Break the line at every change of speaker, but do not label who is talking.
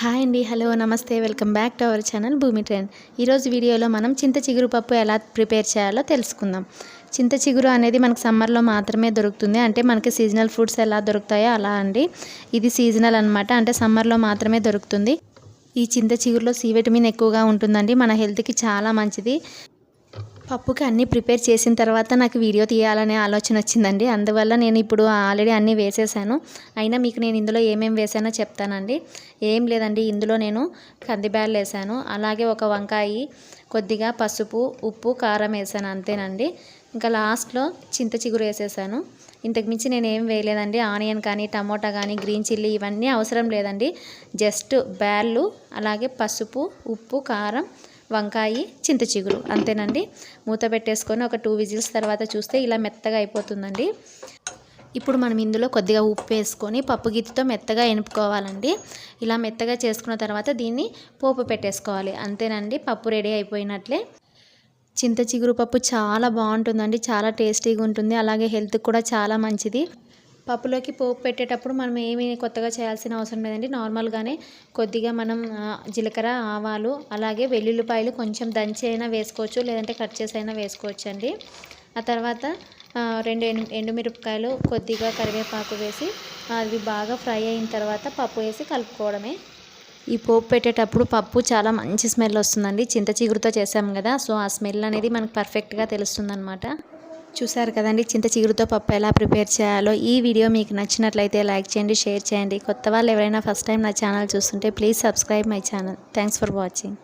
Hi అండి hello నమస్తే welcome back to our channel Bhoomi trend. ఈరోజు వీడియోలో మనం చింత చిగురు పప్పు ఎలా ప్రిపేర్ చేయాలో తెలుసుకుందాం. చింత చిగురు అనేది మనకు సమ్మర్లో మాత్రమే దొరుకుతుంది. అంటే మనకి సీజనల్ ఫ్రూట్స్ ఎలా దొరుకుతాయో అలా అండి. ఇది సీజనల్ అనమాట అంటే సమ్మర్లో మాత్రమే దొరుకుతుంది. ఈ చింత చిగురులో సి విటమిన్ ఎక్కువగా ఉంటుందండి. మన హెల్త్కి చాలా మంచిది. పప్పుకి అన్నీ ప్రిపేర్ చేసిన తర్వాత నాకు వీడియో తీయాలనే ఆలోచన వచ్చిందండి. అందువల్ల నేను ఇప్పుడు ఆల్రెడీ అన్నీ వేసేసాను. అయినా మీకు నేను ఇందులో ఏమేమి వేసానో చెప్తానండి. ఏం లేదండి ఇందులో నేను కందిబ్యాలు వేసాను. అలాగే ఒక వంకాయ కొద్దిగా పసుపు ఉప్పు కారం వేసాను అంతేనండి. ఇంకా లాస్ట్లో చింత చిగురు వేసేసాను. ఇంతకుమించి నేను ఏం వేయలేదండి. ఆనియన్ కానీ టమోటా కానీ గ్రీన్ చిల్లీ ఇవన్నీ అవసరం లేదండి. జస్ట్ బ్యాళ్ళు అలాగే పసుపు ఉప్పు కారం వంకాయ చింతచిగురు అంతేనండి. మూత పెట్టేసుకొని ఒక టూ విజిల్స్ తర్వాత చూస్తే ఇలా మెత్తగా అయిపోతుందండి. ఇప్పుడు మనం ఇందులో కొద్దిగా ఉప్పు వేసుకొని పప్పు గిత్తితో మెత్తగా ఎనుపుకోవాలండి. ఇలా మెత్తగా చేసుకున్న తర్వాత దీన్ని పోపు పెట్టేసుకోవాలి. అంతేనండి పప్పు రెడీ అయిపోయినట్లే. చింత చిగురు పప్పు చాలా బాగుంటుందండి చాలా టేస్టీగా ఉంటుంది. అలాగే హెల్త్కి కూడా చాలా మంచిది. పప్పులోకి పోపు పెట్టేటప్పుడు మనం ఏమీ కొత్తగా చేయాల్సిన అవసరం లేదండి. నార్మల్గానే కొద్దిగా మనం జీలకర్ర ఆవాలు అలాగే వెల్లుల్లిపాయలు కొంచెం దంచి అయినా వేసుకోవచ్చు లేదంటే కట్ చేసి అయినా వేసుకోవచ్చు అండి ఆ తర్వాత రెండు ఎండు ఎండుమిరపకాయలు కొద్దిగా కరివేపాకు వేసి అవి బాగా ఫ్రై అయిన తర్వాత పప్పు వేసి కలుపుకోవడమే. ఈ పోపు పెట్టేటప్పుడు పప్పు చాలా మంచి స్మెల్ వస్తుందండి. చింత చిగురుతో చేసాం కదా సో ఆ స్మెల్ అనేది మనకు పర్ఫెక్ట్గా తెలుస్తుంది అనమాట చూసారు కదండి చింత చిగురుతో పప్పు ఎలా ప్రిపేర్ చేయాలో. ఈ వీడియో మీకు నచ్చినట్లయితే లైక్ చేయండి షేర్ చేయండి. కొత్త వాళ్ళు ఎవరైనా ఫస్ట్ టైం నా ఛానల్ చూస్తుంటే please subscribe my channel. Thanks for watching.